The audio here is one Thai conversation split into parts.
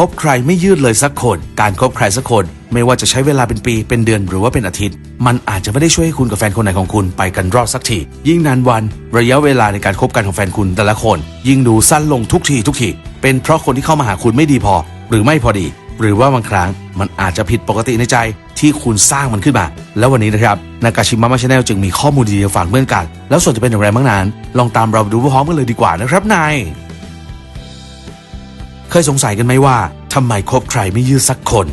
คบใครไม่ยืดเลยสักคน การคบใครสักคน ไม่ว่าจะใช้เวลาเป็นปีเป็นเดือนหรือว่าเป็นอาทิตย์ มันอาจจะไม่ได้ช่วยให้คุณกับแฟนคนไหนของคุณไปกันรอดสักที ยิ่งนานวัน ระยะเวลาในการคบกันของแฟนคุณแต่ละคน ยิ่งดูสั้นลงทุกทีทุกทีเป็นเพราะคนที่เข้ามาหาคุณไม่ดีพอ หรือไม่พอดี หรือว่าบางครั้งมันอาจจะผิดปกติในใจที่คุณสร้างมันขึ้นมา แล้ววันนี้นะครับนากาชิมะมาชาแนลจึงมีข้อมูลดีๆฝากเพื่อนกัน แล้วส่วนจะเป็นอย่างไรบ้างนั้น ลองตามเราดูพร้อมกันเลยดีกว่านะครับนาย ยสงสัยกันไหมว่าทำไมคบใครไม่ยืดสักคน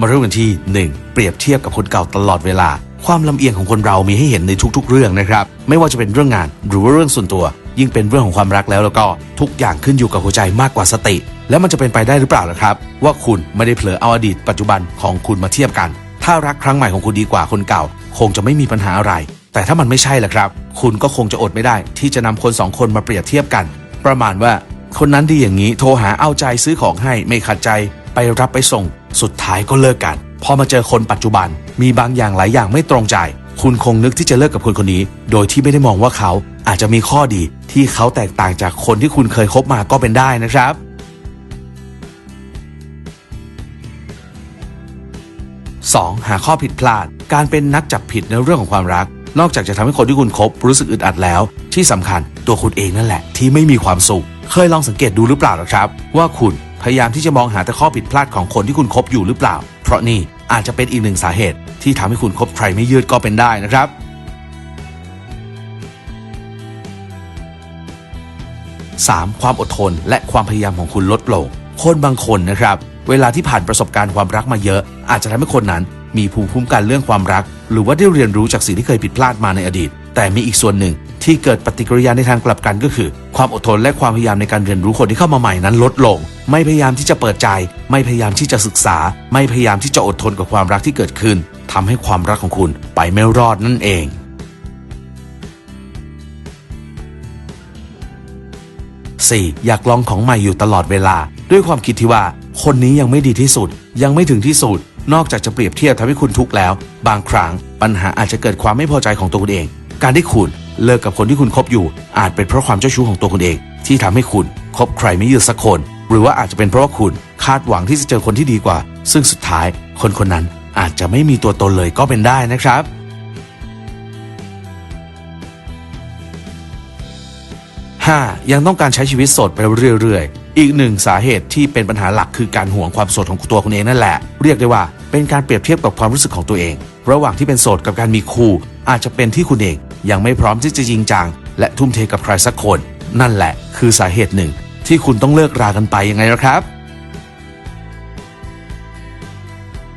มาเริ่มกันที่ 1. เปรียบเทียบกับคนเก่าตลอดเวลา ความลำเอียงของคนเรามีให้เห็นในทุก ๆ เรื่องนะครับ ไม่ว่าจะเป็นเรื่องงานหรือว่าเรื่องส่วนตัว ยิ่งเป็นเรื่องของความรักแล้วแล้วก็ทุกอย่างขึ้นอยู่กับหัวใจมากกว่าสติ แล้วมันจะเป็นไปได้หรือเปล่าล่ะครับ ว่าคุณไม่ได้เผลอเอาอดีตปัจจุบันของคุณมาเทียบกัน ถ้ารักครั้งใหม่ของคุณดีกว่าคนเก่า คงจะไม่มีปัญหาอะไร แต่ถ้ามันไม่ใช่ล่ะครับ คุณก็คงจะอดไม่ได้ ที่จะนำคนสองคนมาเปรียบเทียบกัน ประมาณว่า คนนั้นดีอย่างนี้โทรหาเอาใจซื้อของให้ไม่ขัดใจไปรับไปส่ง สุดท้ายก็เลิกกันพอมาเจอคนปัจจุบัน มีบางอย่างหลายอย่างไม่ตรงใจ คุณคงนึกที่จะเลิกกับคนคนนี้ โดยที่ไม่ได้มองว่าเขาอาจจะมีข้อดีที่เขาแตกต่างจากคนที่คุณเคยคบมาก็เป็นได้นะครับ 2. หาข้อผิดพลาด การเป็นนักจับผิดในเรื่องของความรัก นอกจากจะทำให้คนที่คุณคบรู้สึกอึดอัดแล้ว ที่สำคัญตัวคุณเองนั่นแหละ ที่ไม่มีความสุข เคยลองสังเกตดูหรือเปล่านะครับ ว่าคุณพยายามที่จะมองหาแต่ข้อผิดพลาดของคนที่คุณคบอยู่หรือเปล่า เพราะนี่อาจจะเป็นอีกหนึ่งสาเหตุ ที่ทำให้คุณคบใครไม่ยืดก็เป็นได้นะครับ 3. ความอดทนและความพยายามของคุณลดลงคนบางคนนะครับ เวลาที่ผ่านประสบการณ์ความรักมาเยอะ อาจจะทำให้คนนั้น มีภูมิคุ้มกันเรื่องความรัก หรือว่าได้เรียนรู้จากสิ่งที่เคยผิดพลาดมาในอดีต แต่มีอีกส่วนหนึ่งที่เกิดปฏิกิริยาในทางกลับกันก็คือ ความอดทนและความพยายามในการเรียนรู้คนที่เข้ามาใหม่นั้นลดลง ไม่พยายามที่จะเปิดใจ ไม่พยายามที่จะศึกษา ไม่พยายามที่จะอดทนกับความรักที่เกิดขึ้นทำให้ความรักของคุณไปไม่รอดนั่นเอง 4. อยากลองของใหม่อยู่ตลอดเวลา ด้วยความคิดที่ว่า คนนี้ยังไม่ดีที่สุด ยังไม่ถึงที่สุด นอกจากจะเปรียบเทียบทำให้คุณทุกข์แล้ว บางครั้งปัญหาอาจจะเกิดความไม่พอใจของตัวคุณเอง การที่คุณเลิกกับคนที่คุณคบอยู่ อาจเป็นเพราะความเจ้าชู้ของตัวคุณเอง ที่ทำให้คุณคบใครไม่ยืดสักคน หรือว่าอาจจะเป็นเพราะว่าคุณคาดหวังที่จะเจอคนที่ดีกว่า ซึ่งสุดท้ายคนคนนั้นอาจจะไม่มีตัวตนเลยก็เป็นได้นะครับ 5. ยังต้องการใช้ชีวิตโสดไปเรื่อย อีกหนึ่งสาเหตุที่เป็นปัญหาหลักคือการห่วงความโสดของตัวคุณเองนั่นแหละ เรียกได้ว่าเป็นการเปรียบเทียบกับความรู้สึกของตัวเอง ระหว่างที่เป็นโสดกับการมีคู่ อาจจะเป็นที่คุณเองยังไม่พร้อมที่จะจริงจัง และทุ่มเทกับใครสักคน นั่นแหละ คือสาเหตุหนึ่ง ที่คุณต้องเลิกรากันไปยังไงนะครับ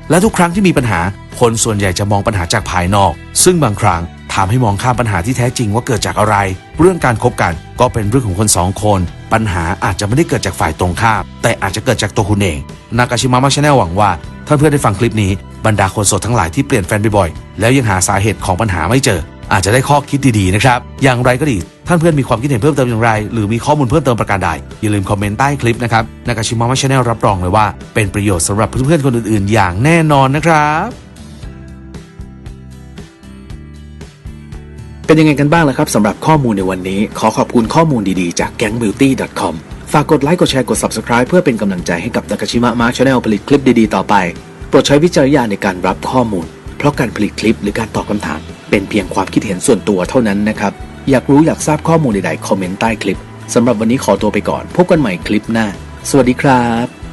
และทุกครั้งที่มีปัญหาคนส่วนใหญ่จะมองปัญหาจากภายนอก ซึ่งบางครั้ง ทำให้มองข้ามปัญหาที่แท้จริงว่าเกิดจากอะไร เรื่องการคบกันก็เป็นเรื่องของคนสองคน ปัญหาอาจจะไม่ได้เกิดจากฝ่ายตรงข้าม แต่อาจจะเกิดจากตัวคุณเองนากาชิมะมาชาแนลหวังว่าท่านเพื่อนได้ฟังคลิปนี้บรรดาคนโสดทั้งหลายที่เปลี่ยนแฟนบ่อยๆแล้วยังหาสาเหตุของปัญหาไม่เจอ อาจจะได้ข้อคิดดีๆนะครับ อย่างไรก็ดี ท่านเพื่อนมีความคิดเห็นเพิ่มเติมอย่างไร หรือมีข้อมูลเพิ่มเติมประการใด อย่าลืมคอมเมนต์ใต้คลิปนะครับนากาชิมะมาชาแนลรับรองเลยว่า เป็นประโยชน์สำหรับเพื่อนๆคนอื่นๆ อย่างแน่นอนนะครับ เป็นยังไงกันบ้างล่ะครับสำหรับข้อมูลในวันนี้ ขอขอบคุณข้อมูลดีๆจาก gangbeauty.com ฝากกดไลค์กดแชร์กด Subscribe เพื่อเป็นกำลังใจให้กับนากาชิมะมาร์ชแนลผลิตคลิปดีๆต่อไป โปรดใช้วิจารณญาณในการรับข้อมูล เพราะการผลิตคลิปหรือการตอบคำถาม เป็นเพียงความคิดเห็นส่วนตัวเท่านั้นนะครับ อยากรู้อยากทราบข้อมูลใดๆคอมเมนต์ใต้คลิปสำหรับวันนี้ขอตัวไปก่อน พบกันใหม่คลิปหน้า สวัสดีครับ